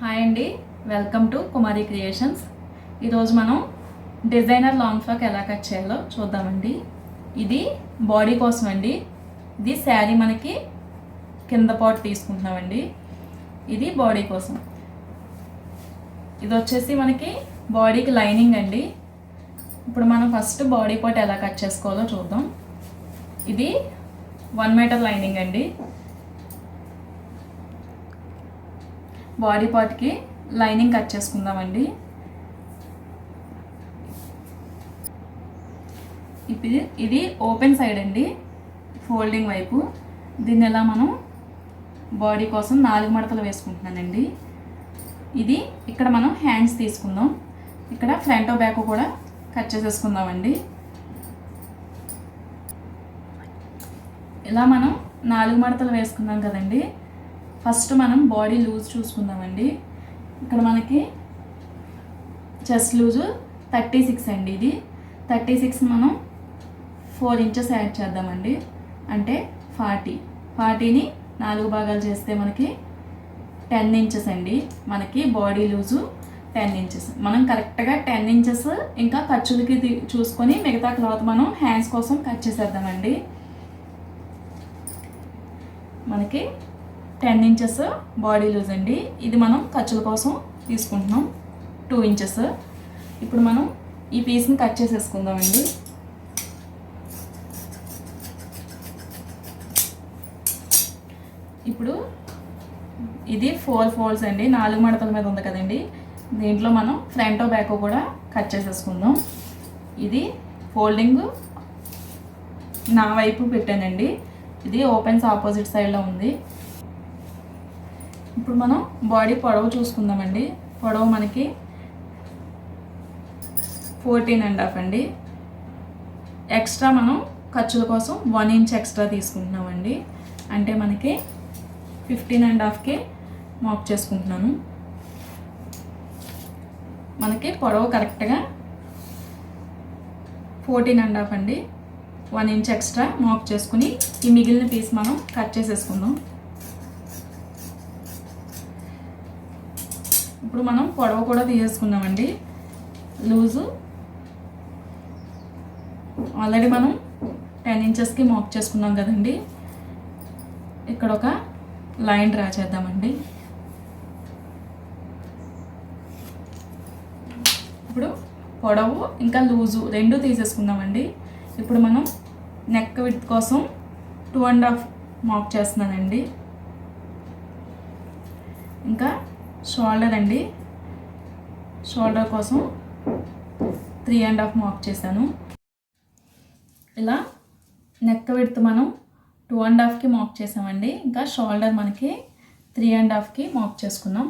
Hi అండి. Welcome to Kumari creations. ఈరోజు మనం డిజైనర్ లాంగ్ ఫ్రాక్ ఎలా కట్ చేయాలో చూద్దామండి. ఇది బాడీ కోసం అండి ఇది శారీ మనకి కింద పాటు తీసుకుంటున్నామండి. ఇది బాడీ కోసం. ఇది వచ్చేసి మనకి బాడీకి లైనింగ్ అండి. ఇప్పుడు మనం ఫస్ట్ బాడీ పార్ట్ ఎలా కట్ చేసుకోవాలో చూద్దాం. ఇది వన్ మీటర్ లైనింగ్ అండి. బాడీ పార్ట్కి లైనింగ్ కట్ చేసుకుందామండి. ఇప్పుడు ఇది ఓపెన్ సైడ్ అండి ఫోల్డింగ్ వైపు. దీన్ని ఎలా మనం బాడీ కోసం నాలుగు మడతలు వేసుకుంటున్నానండి. ఇది ఇక్కడ మనం హ్యాండ్స్ తీసుకుందాం. ఇక్కడ ఫ్రంట్ బ్యాక్ కూడా కట్ చేసేసుకుందామండి. ఇలా మనం నాలుగు మడతలు వేసుకున్నాం కదండి. ఫస్ట్ మనం బాడీ లూజ్ చూసుకుందామండి. ఇక్కడ మనకి చెస్ట్ లూజు థర్టీ సిక్స్ అండి ఇది. థర్టీ సిక్స్ మనం ఫోర్ ఇంచెస్ యాడ్ చేద్దామండి. అంటే ఫార్టీ. ఫార్టీని నాలుగు భాగాలు చేస్తే మనకి టెన్ ఇంచెస్ అండి. మనకి బాడీ లూజు టెన్ ఇంచెస్. మనం కరెక్ట్గా టెన్ ఇంచెస్ ఇంకా ఖర్చులకి చూసుకొని మిగతా క్లాత్ మనం హ్యాండ్స్ కోసం కట్ చేసేద్దామండి. మనకి టెన్ ఇంచెస్ బాడీ లూజ్ అండి. ఇది మనం ఖర్చుల కోసం తీసుకుంటున్నాం. Two inches. ఇప్పుడు మనం ఈ పీస్ని కట్ చేసేసుకుందామండి. ఇప్పుడు ఇది ఫోర్ ఫోల్డ్స్ అండి. నాలుగు మడతల మీద ఉంది కదండి. దీంట్లో మనం ఫ్రంట్ బ్యాక్ కూడా కట్ చేసేసుకుందాం. ఇది ఫోల్డింగ్ నా వైపు పెట్టానండి. ఇది ఓపెన్స్ ఆపోజిట్ సైడ్లో ఉంది. ఇప్పుడు మనం బాడీ పొడవు చూసుకుందామండి. పొడవు మనకి ఫోర్టీన్ అండ్ హాఫ్ అండి. ఎక్స్ట్రా మనం ఖర్చుల కోసం వన్ ఇంచ్ ఎక్స్ట్రా తీసుకుంటున్నామండి. అంటే మనకి ఫిఫ్టీన్ అండ్ హాఫ్కి మాప్ చేసుకుంటున్నాను. మనకి పొడవు కరెక్ట్గా ఫోర్టీన్ అండ్ హాఫ్ అండి. వన్ ఇంచ్ ఎక్స్ట్రా మాప్ చేసుకుని ఈ మిగిలిన పీస్ మనం కట్ చేసేసుకుందాం. ఇప్పుడు మనం పొడవ కూడా తీసేసుకున్నామండి లూజు. ఆల్రెడీ మనం టెన్ ఇంచెస్కి మాక్ చేసుకున్నాం కదండి. ఇక్కడ ఒక లైన్ డ్రా చేద్దామండి. ఇప్పుడు పొడవు ఇంకా లూజు రెండు తీసేసుకుందామండి. ఇప్పుడు మనం నెక్ విత్ కోసం టూ అండ్ హాఫ్ మాక్ చేస్తున్నానండి. ఇంకా షోల్డర్ అండి షోల్డర్ కోసం త్రీ అండ్ హాఫ్ మార్క్ చేశాను. ఇలా నెక్ విడ్త్ మనం టూ అండ్ హాఫ్కి మాక్ చేసామండి ఇంకా షోల్డర్ మనకి త్రీ అండ్ హాఫ్కి మార్క్ చేసుకున్నాం.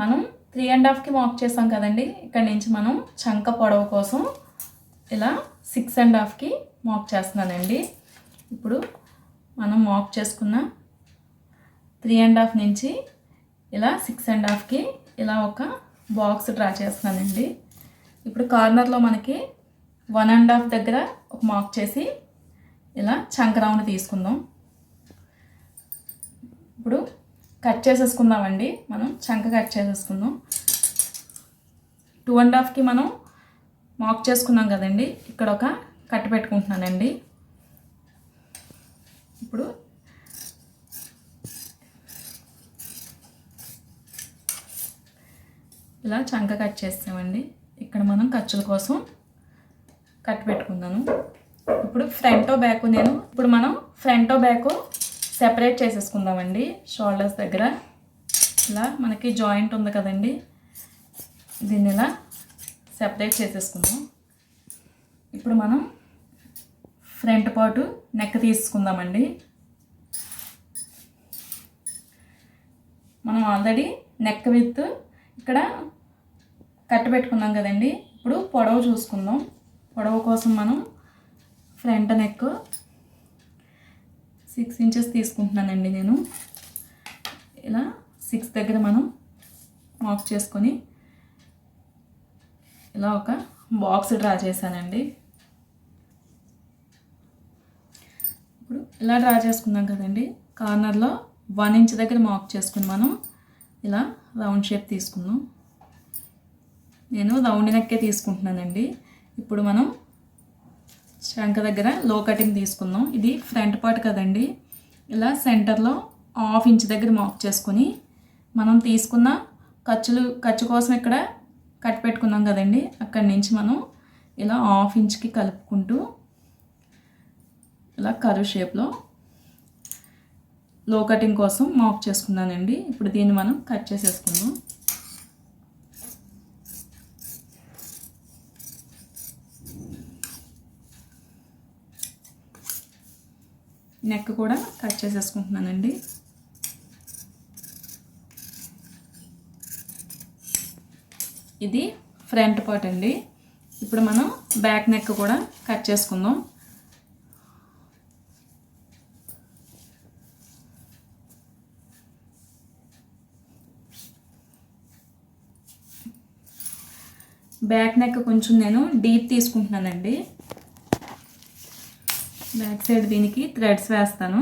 మనం త్రీ అండ్ హాఫ్కి మార్క్ చేసాం కదండి. ఇక్కడ నుంచి మనం చంక పొడవు కోసం ఇలా సిక్స్ అండ్ హాఫ్కి మాక్ చేస్తున్నానండి. ఇప్పుడు మనం మార్క్ చేసుకున్న త్రీ అండ్ హాఫ్ నుంచి ఇలా సిక్స్ అండ్ హాఫ్కి ఇలా ఒక బాక్స్ డ్రా చేస్తున్నానండి. ఇప్పుడు కార్నర్లో మనకి వన్ అండ్ హాఫ్ దగ్గర ఒక మార్క్ చేసి ఇలా చంక రౌండ్ తీసుకుందాం. ఇప్పుడు కట్ చేసేసుకుందామండి. మనం చంక కట్ చేసేసుకుందాం. టూ అండ్ హాఫ్కి మనం మార్క్ చేసుకున్నాం కదండి. ఇక్కడ ఒక కట్ పెట్టుకుంటున్నానండి. ఇప్పుడు ఇలా చంక కట్ చేస్తామండి. ఇక్కడ మనం ఖర్చుల కోసం కట్ పెట్టుకున్నాను ఇప్పుడు ఫ్రంట్ బ్యాక్ నేను ఇప్పుడు మనం ఫ్రంట్ బ్యాక్ సెపరేట్ చేసేసుకుందామండి. షోల్డర్స్ దగ్గర. ఇలా మనకి జాయింట్ ఉంది కదండి. దీన్ని ఇలా సెపరేట్ చేసేసుకుందాం ఇప్పుడు మనం ఫ్రంట్ పాటు నెక్ తీసుకుందామండి. మనం ఆల్రెడీ నెక్ విత్ ఇక్కడ కట్ట పెట్టుకున్నాం కదండి. ఇప్పుడు పొడవు చూసుకుందాం. పొడవు కోసం మనం ఫ్రంట్ నెక్ సిక్స్ ఇంచెస్ తీసుకుంటున్నానండి నేను. ఇలా సిక్స్ దగ్గర మనం మాక్ చేసుకొని ఇలా ఒక బాక్స్ డ్రా చేశానండి. ఇప్పుడు ఇలా డ్రా చేసుకున్నాం కదండి. కార్నర్లో వన్ ఇంచ్ దగ్గర మార్క్ చేసుకుని మనం ఇలా రౌండ్ షేప్ తీసుకుందాం. నేను రౌండ్ నెక్కే తీసుకుంటున్నానండి. ఇప్పుడు మనం శంఖ దగ్గర లో కటింగ్ తీసుకుందాం. ఇది ఫ్రంట్ పార్ట్ కదండి. ఇలా సెంటర్లో హాఫ్ ఇంచ్ దగ్గర మాక్ చేసుకొని మనం తీసుకున్న ఖర్చులు ఖర్చు కోసం ఇక్కడ కట్ పెట్టుకున్నాం కదండి. అక్కడి నుంచి మనం ఇలా హాఫ్ ఇంచ్కి కలుపుకుంటూ ఇలా కరువు షేప్లో లో కటింగ్ కోసం మాఫ్ చేసుకున్నానండి. ఇప్పుడు దీన్ని మనం కట్ చేసేసుకుందాం. నెక్ కూడా కట్ చేసేసుకుంటున్నానండి. ఇది ఫ్రంట్ పార్ట్ అండి. ఇప్పుడు మనం బ్యాక్ నెక్ కూడా కట్ చేసుకుందాం. బ్యాక్ నెక్ కొంచెం నేను డీప్ తీసుకుంటున్నానండి. బ్యాక్ సైడ్ దీనికి థ్రెడ్స్ వేస్తాను.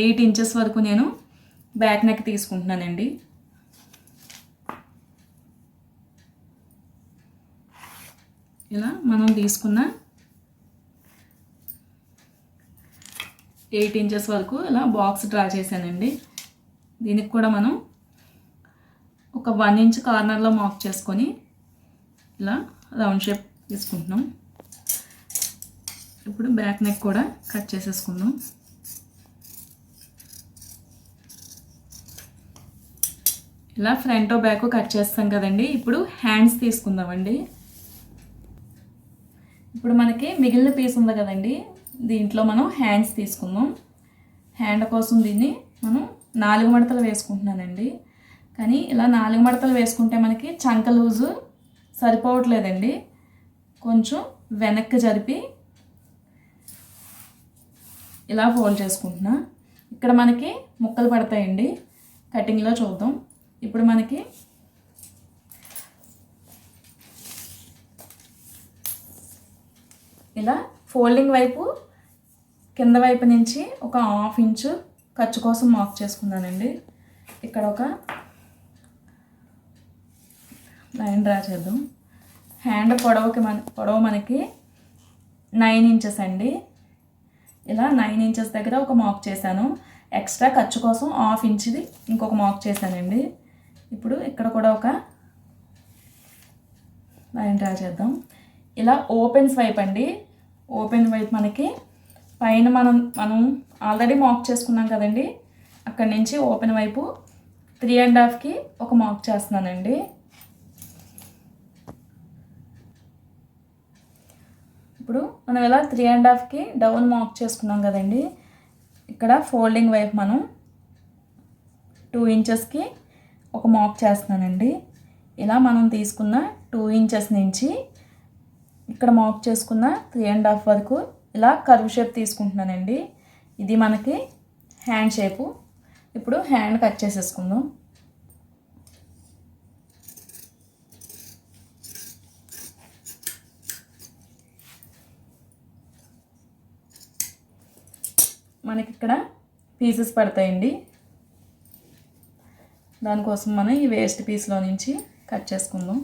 ఎయిట్ ఇంచెస్ వరకు నేను బ్యాక్ నెక్ తీసుకుంటున్నానండి. ఇలా మనం తీసుకున్న ఎయిట్ ఇంచెస్ వరకు ఇలా బాక్స్ డ్రా చేశానండి. దీనికి కూడా మనం ఒక వన్ ఇంచ్ కార్నర్లో మార్క్ చేసుకొని ఇలా రౌండ్ షేప్ తీసుకుంటున్నాం. ఇప్పుడు బ్యాక్ నెక్ కూడా కట్ చేసేసుకుందాం. ఇలా ఫ్రంట్ బ్యాక్ కట్ చేస్తాం కదండి. ఇప్పుడు హ్యాండ్స్ తీసుకుందామండి. ఇప్పుడు మనకి మిగిలిన పీస్ ఉంది కదండి. దీంట్లో మనం హ్యాండ్స్ తీసుకుందాం. హ్యాండ్ కోసం దీన్ని మనం నాలుగు మడతలు వేసుకుంటున్నానండి. కానీ ఇలా నాలుగు మడతలు వేసుకుంటే మనకి చంక లూజు సరిపోవట్లేదండి. కొంచెం వెనక్కి జరిపి ఇలా ఫోల్డ్ చేసుకుంటున్నా. ఇక్కడ మనకి ముక్కలు పడతాయండి. కటింగ్లో చూద్దాం. ఇప్పుడు మనకి ఇలా ఫోల్డింగ్ వైపు కింద వైపు నుంచి ఒక హాఫ్ ఇంచు ఖర్చు కోసం మార్క్ చేసుకున్నానండి. ఇక్కడ ఒక లైన్ డ్రా చేద్దాం. హ్యాండ్ పొడవుకి మన పొడవు మనకి నైన్ ఇంచెస్ అండి. ఇలా నైన్ ఇంచెస్ దగ్గర ఒక మాక్ చేశాను. ఎక్స్ట్రా ఖర్చు కోసం హాఫ్ ఇంచ్ది ఇంకొక మాక్ చేశానండి. ఇప్పుడు ఇక్కడ కూడా ఒక లైన్ డ్రా చేద్దాం. ఇలా ఓపెన్స్ స్వైప్ అండి. ఓపెన్ వైపు మనకి పైన మనం మనం ఆల్రెడీ మాక్ చేసుకున్నాం కదండి. అక్కడి నుంచి ఓపెన్ వైపు త్రీ అండ్ హాఫ్కి ఒక మాక్ చేస్తున్నానండి. ఇప్పుడు మనం ఇలా త్రీ అండ్ హాఫ్కి డౌన్ మార్క్ చేసుకున్నాం కదండి. ఇక్కడ ఫోల్డింగ్ వైపు మనం టూ ఇంచెస్కి ఒక మార్క్ చేస్తున్నానండి. ఇలా మనం తీసుకున్న టూ ఇంచెస్ నుంచి ఇక్కడ మార్క్ చేసుకున్న త్రీ అండ్ హాఫ్ వరకు ఇలా కర్వ్ షేప్ తీసుకుంటున్నానండి. ఇది మనకి హ్యాండ్ షేపు ఇప్పుడు హ్యాండ్ కట్ చేసేసుకుందాం. మనకి ఇక్కడ పీసెస్ పడతాయండి. దానికోసం మనం ఈ వేస్ట్ పీస్లో నుంచి కట్ చేసుకుందాం.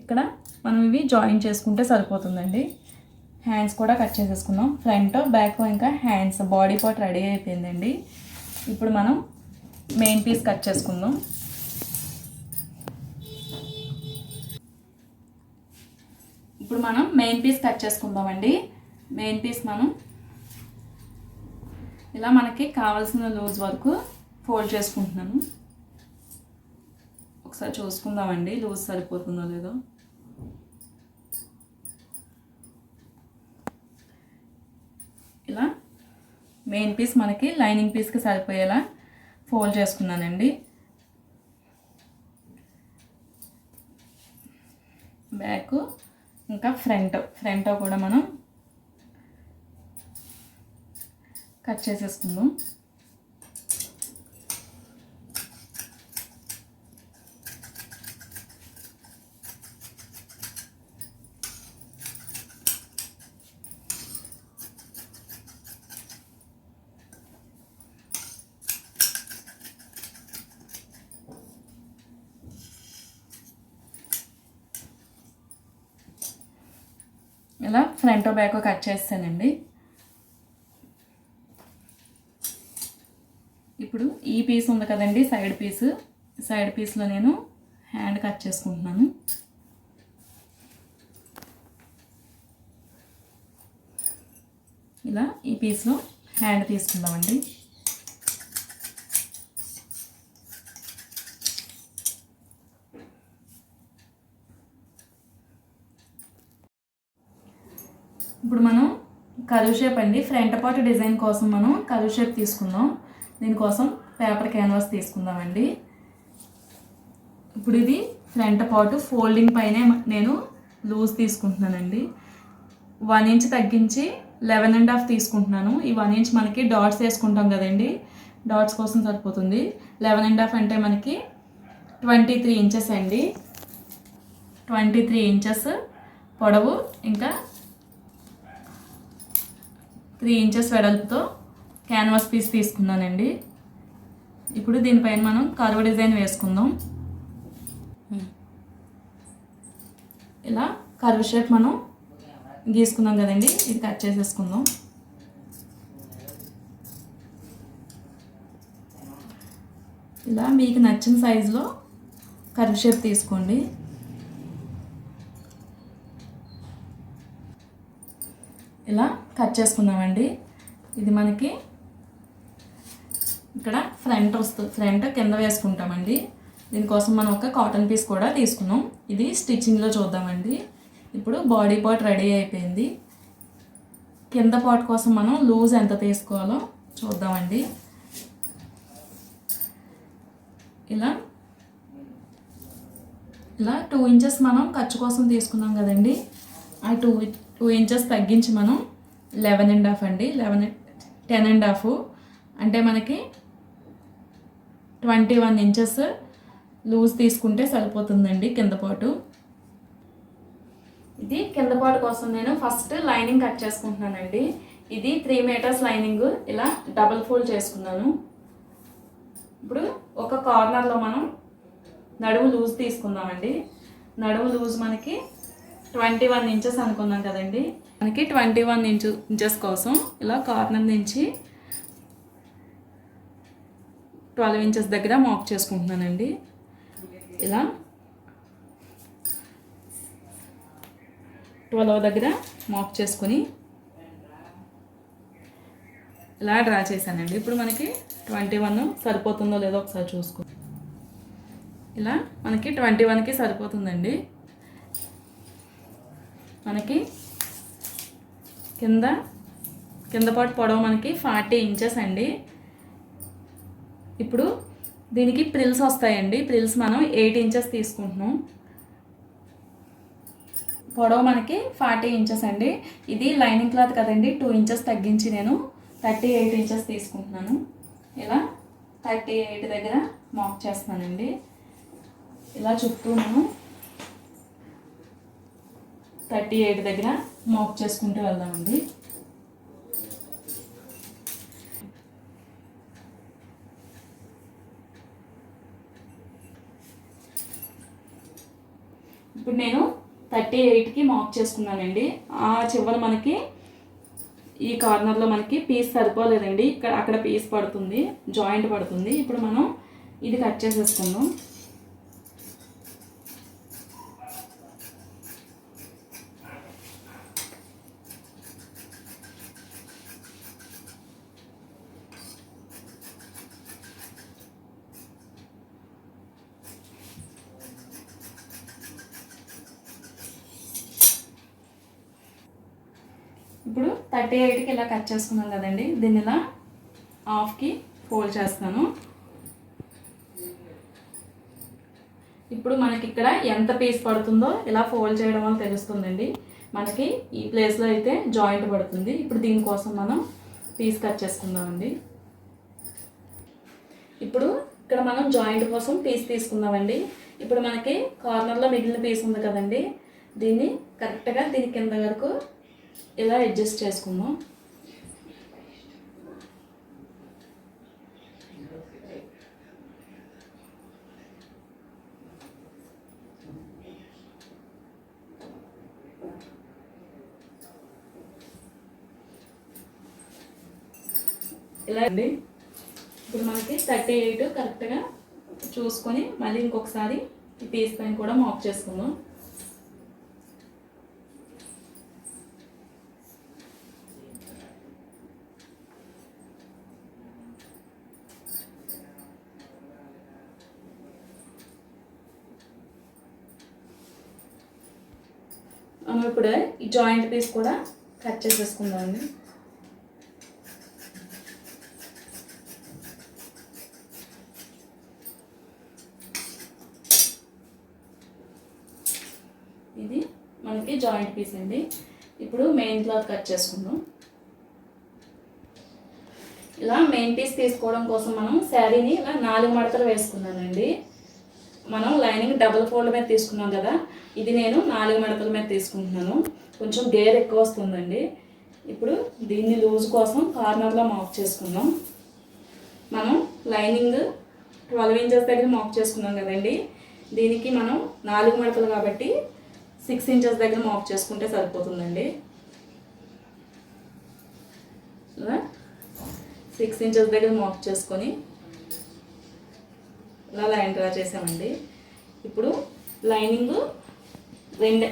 ఇక్కడ మనం ఇవి జాయిన్ చేసుకుంటే సరిపోతుందండి. హ్యాండ్స్ కూడా కట్ చేసేసుకుందాం. ఫ్రంట్ బ్యాక్ ఇంకా హ్యాండ్స్ బాడీ పార్ట్ రెడీ అయిపోయిందండి. ఇప్పుడు మనం మెయిన్ పీస్ కట్ చేసుకుందాం. ఇప్పుడు మనం మెయిన్ పీస్ కట్ చేసుకుందామండి. మెయిన్ పీస్ మనం ఇలా మనకి కావాల్సిన లూజ్ వరకు ఫోల్డ్ చేసుకుంటున్నాను. ఒకసారి చూసుకుందామండి లూజ్ సరిపోతుందో లేదో. ఇలా మెయిన్ పీస్ మనకి లైనింగ్ పీస్కి సరిపోయేలా ఫోల్డ్ చేసుకున్నానండి. బ్యాక్ ఇంకా ఫ్రంట్ ఫ్రంట్ కూడా మనం కట్ చేసేసుకుందాం ఇలా టొబాకో కట్ చేస్తానండి. ఇప్పుడు ఈ పీస్ ఉంది కదండి సైడ్ పీస్. సైడ్ పీస్లో నేను హ్యాండ్ కట్ చేసుకుంటున్నాను. ఇలా ఈ పీస్లో హ్యాండ్ తీసుకుందామండి. ఇప్పుడు మనం కరువు షేప్ అండి. ఫ్రంట్ పార్ట్ డిజైన్ కోసం మనం కరువు షేప్ తీసుకుందాం. దీనికోసం పేపర్ క్యాన్వాస్ తీసుకుందామండి. ఇప్పుడు ఇది ఫ్రంట్ పార్ట్ ఫోల్డింగ్ పైనే నేను లూజ్ తీసుకుంటున్నానండి. వన్ ఇంచ్ తగ్గించి లెవెన్ అండ్ హాఫ్ తీసుకుంటున్నాను. ఈ వన్ ఇంచ్ మనకి డాట్స్ వేసుకుంటాం కదండి. డాట్స్ కోసం సరిపోతుంది. లెవెన్ అండ్ హాఫ్ అంటే మనకి ట్వంటీ త్రీ ఇంచెస్ అండి. ట్వంటీ త్రీ ఇంచెస్ పొడవు ఇంకా త్రీ ఇంచెస్ వెడల్పుతో క్యాన్వాస్ పీస్ తీసుకున్నానండి. ఇప్పుడు దీనిపైన మనం కరువు డిజైన్ వేసుకుందాం. ఇలా కరువు షేప్ మనం గీసుకున్నాం కదండి. ఇది కట్ చేసేసుకుందాం. ఇలా మీకు నచ్చిన సైజులో కర్వ్ షేప్ తీసుకోండి. ఇలా కట్ చేసుకుందామండి. ఇది మనకి ఇక్కడ ఫ్రంట్ వస్తుంది ఫ్రంట్ కింద వేసుకుంటామండి. దీనికోసం మనం ఒక కాటన్ పీస్ కూడా తీసుకున్నాం. ఇది స్టిచ్చింగ్లో చూద్దామండి. ఇప్పుడు బాడీ పార్ట్ రెడీ అయిపోయింది. కింద పార్ట్ కోసం మనం లూజ్ ఎంత తీసుకోవాలో చూద్దామండి. ఇలా ఇలా టూ ఇంచెస్ మనం ఖర్చు కోసం తీసుకున్నాం కదండి. ఆ టూ టూ ఇంచెస్ తగ్గించి మనం లెవెన్ అండ్ హాఫ్ అండి. Eleven ten and half. అంటే మనకి ట్వంటీ వన్ ఇంచెస్ లూజ్ తీసుకుంటే సరిపోతుందండి కింద పాటు. ఇది కింద పాటు కోసం నేను ఫస్ట్ లైనింగ్ కట్ చేసుకుంటున్నానండి. ఇది త్రీ మీటర్స్ లైనింగ్. ఇలా డబల్ ఫోల్డ్ చేసుకున్నాను. ఇప్పుడు ఒక కార్నర్లో మనం నడుము లూజ్ తీసుకుందామండి. నడుము లూజ్ మనకి ట్వంటీ వన్ ఇంచెస్ అనుకున్నాం కదండి. మనకి ట్వంటీ వన్ ఇంచు ఇంచెస్ కోసం ఇలా కార్నర్ నుంచి ట్వెల్వ్ ఇంచెస్ దగ్గర మాక్ చేసుకుంటున్నానండి. ఇలా ట్వెల్వ్ దగ్గర మాక్ చేసుకొని ఇలా డ్రా చేశానండి. ఇప్పుడు మనకి ట్వంటీ వన్ సరిపోతుందో లేదో ఒకసారి చూసుకో. ఇలా మనకి ట్వంటీ వన్కి సరిపోతుందండి. మనకి కింద కింద పాటు పొడవు మనకి ఫార్టీ ఇంచెస్ అండి. ఇప్పుడు దీనికి ప్రిల్స్ వస్తాయండి. ప్రిల్స్ మనం ఎయిట్ ఇంచెస్ తీసుకుంటున్నాం. పొడవు మనకి ఫార్టీ ఇంచెస్ అండి. ఇది లైనింగ్ క్లాత్ కదండి టూ ఇంచెస్ తగ్గించి నేను థర్టీ ఎయిట్ ఇంచెస్ తీసుకుంటున్నాను. ఇలా థర్టీ ఎయిట్ దగ్గర మాక్ చేస్తున్నానండి. ఇలా చుట్టూ నేను థర్టీ ఎయిట్ దగ్గర మాప్ చేసుకుంటూ వెళ్దామండి. ఇప్పుడు నేను థర్టీ ఎయిట్కి మాప్ చేసుకున్నానండి. ఆ చివర మనకి ఈ కార్నర్లో మనకి పీస్ సరిపోలేదండి. ఇక్కడ అక్కడ పీస్ పడుతుంది జాయింట్ పడుతుంది. ఇప్పుడు మనం ఇది కట్ చేసేసుకుందాం ఇప్పుడు థర్టీ ఎయిట్కి ఇలా కట్ చేసుకున్నాం కదండి. దీన్ని ఇలా హాఫ్కి ఫోల్డ్ చేస్తాను ఇప్పుడు మనకి ఇక్కడ ఎంత పీస్ పడుతుందో ఇలా ఫోల్డ్ చేయడం వల్ల తెలుస్తుందండి. మనకి ఈ ప్లేస్లో అయితే జాయింట్ పడుతుంది. ఇప్పుడు దీనికోసం మనం పీస్ కట్ చేసుకుందామండి. ఇప్పుడు ఇక్కడ మనం జాయింట్ కోసం పీస్ తీసుకుందామండి. ఇప్పుడు మనకి కార్నర్లో మిగిలిన పీస్ ఉంది కదండి. దీన్ని కరెక్ట్గా దీని కింద వరకు ఇలా అడ్జస్ట్ చేసుకుందాం? ఇలా అండి? ఇప్పుడు మనకి థర్టీ ఎయిట్ కరెక్ట్గా చూసుకొని మళ్ళీ ఇంకొకసారి ఈ పీస్ పైన కూడా మాప్ చేసుకుందాం. జాయింట్ పీస్ కూడా కట్ చేసేసుకుందాం అండి ఇది మనకి జాయింట్ పీస్ అండి. ఇప్పుడు మెయిన్ క్లాత్ కట్ చేసుకుందాం. ఇలా మెయిన్ పీస్ తీసుకోవడం కోసం మనం శారీని ఇలా నాలుగు మడతలు వేసుకున్నానండి మనం లైనింగ్ డబుల్ ఫోల్డ్ మీద తీసుకున్నాం కదా ఇది నేను నాలుగు మడతల మీద తీసుకుంటున్నాను. కొంచెం గేర్ ఎక్కువ వస్తుందండి. ఇప్పుడు దీన్ని లూజ్ కోసం కార్నర్లో మాక్ చేసుకుందాం. మనం లైనింగ్ ట్వెల్వ్ ఇంచెస్ దగ్గర మాక్ చేసుకున్నాం కదండి. దీనికి మనం నాలుగు మడతలు కాబట్టి సిక్స్ ఇంచెస్ దగ్గర మాక్ చేసుకుంటే సరిపోతుందండి. సిక్స్ ఇంచెస్ దగ్గర మాక్ చేసుకొని ఇలా లైన్ డ్రా చేసామండి. ఇప్పుడు లైనింగ్ రెండే.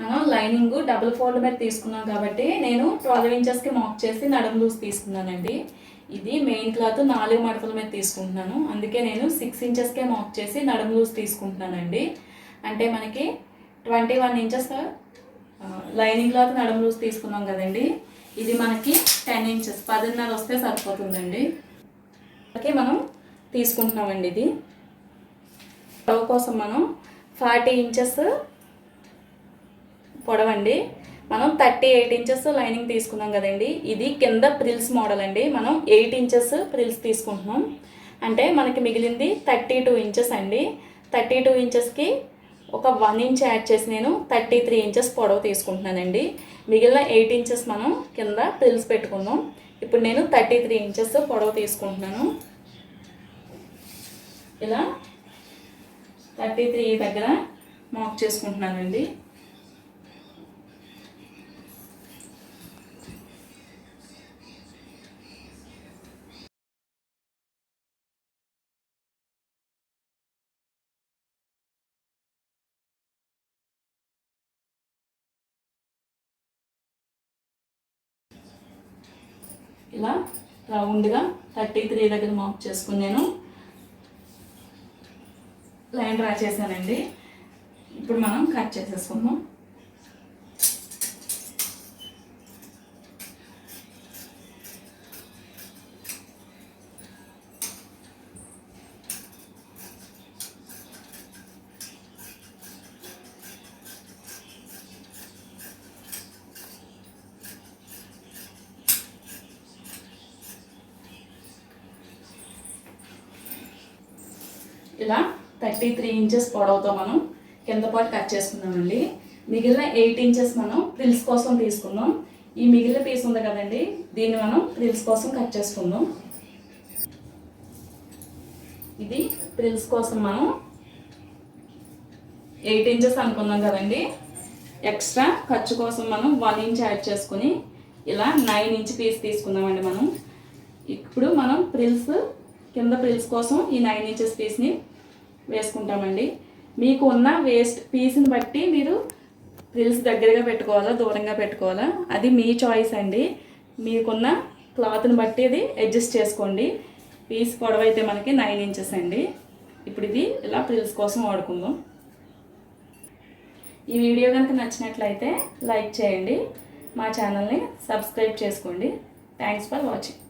మనం లైనింగ్ డబుల్ ఫోల్డ్ మీద తీసుకున్నాం కాబట్టి నేను ట్వెల్వ్ ఇంచెస్కి మాక్ చేసి నడుము లూజ్ తీసుకున్నానండి. ఇది మెయిన్ క్లాత్ నాలుగు మడతల మీద తీసుకుంటున్నాను. అందుకే నేను సిక్స్ ఇంచెస్కే మాక్ చేసి నడుము లూజ్ తీసుకుంటున్నానండి. అంటే మనకి twenty one inches lining cloth నడుము లూజ్ తీసుకున్నాం కదండి. ఇది మనకి టెన్ ఇంచెస్ పదిన్నర వస్తే సరిపోతుందండి. అలాగే మనం తీసుకుంటున్నామండి ఇది. పొడవు కోసం మనం ఫార్టీ ఇంచెస్ పొడవండి. మనం థర్టీ ఎయిట్ ఇంచెస్ లైనింగ్ తీసుకున్నాం కదండి. ఇది కింద ప్రిల్స్ మోడల్ అండి. మనం ఎయిట్ ఇంచెస్ ప్రిల్స్ తీసుకుంటున్నాం. అంటే మనకి మిగిలింది థర్టీ టూ ఇంచెస్ అండి. థర్టీ టూ ఇంచెస్కి ఒక వన్ ఇంచ్ యాడ్ చేసి నేను థర్టీ త్రీ ఇంచెస్ పొడవు తీసుకుంటున్నానండి. మిగిలిన ఎయిట్ ఇంచెస్ మనం కింద ప్రిల్స్ పెట్టుకుందాం ఇప్పుడు నేను థర్టీ త్రీ ఇంచెస్ పొడవు తీసుకుంటున్నాను. ఇలా థర్టీ త్రీ దగ్గర మార్క్ చేసుకుంటున్నానండి. ఇలా రౌండ్గా థర్టీ త్రీ దగ్గర మాక్ చేసుకుని నేను లైన్ డ్రా చేశానండి. ఇప్పుడు మనం కట్ చేసేసుకుందాం. ఇలా థర్టీ త్రీ ఇంచెస్ పొడవుతో మనం కింద పాటు కట్ చేసుకుందామండి. మిగిలిన ఎయిట్ ఇంచెస్ మనం ప్రిల్స్ కోసం తీసుకుందాం. ఈ మిగిలిన పీస్ ఉంది కదండి దీన్ని మనం ప్రిల్స్ కోసం కట్ చేసుకుందాం. ఇది ప్రిల్స్ కోసం మనం ఎయిట్ ఇంచెస్ అనుకున్నాం కదండి. ఎక్స్ట్రా ఖర్చు కోసం మనం వన్ ఇంచ్ యాడ్ చేసుకుని ఇలా నైన్ ఇంచ్ పీస్ తీసుకుందామండి మనం. ఇప్పుడు మనం ప్రిల్స్ కింద ప్రిల్స్ కోసం ఈ నైన్ ఇంచెస్ పీస్ని వేసుకుంటామండి. మీకు ఉన్న వేస్ట్ పీస్ని బట్టి మీరు ప్రిల్స్ దగ్గరగా పెట్టుకోవాలా దూరంగా పెట్టుకోవాలా? అది మీ చాయిస్ అండి. మీకున్న క్లాత్ని బట్టి అది అడ్జస్ట్ చేసుకోండి. పీస్ పొడవు అయితే మనకి నైన్ ఇంచెస్ అండి. ఇప్పుడు ఇది ఇలా ప్రిల్స్ కోసం వాడుకుందాం. ఈ వీడియో కనుక నచ్చినట్లయితే లైక్ చేయండి. మా ఛానల్ని సబ్స్క్రైబ్ చేసుకోండి. Thanks for watching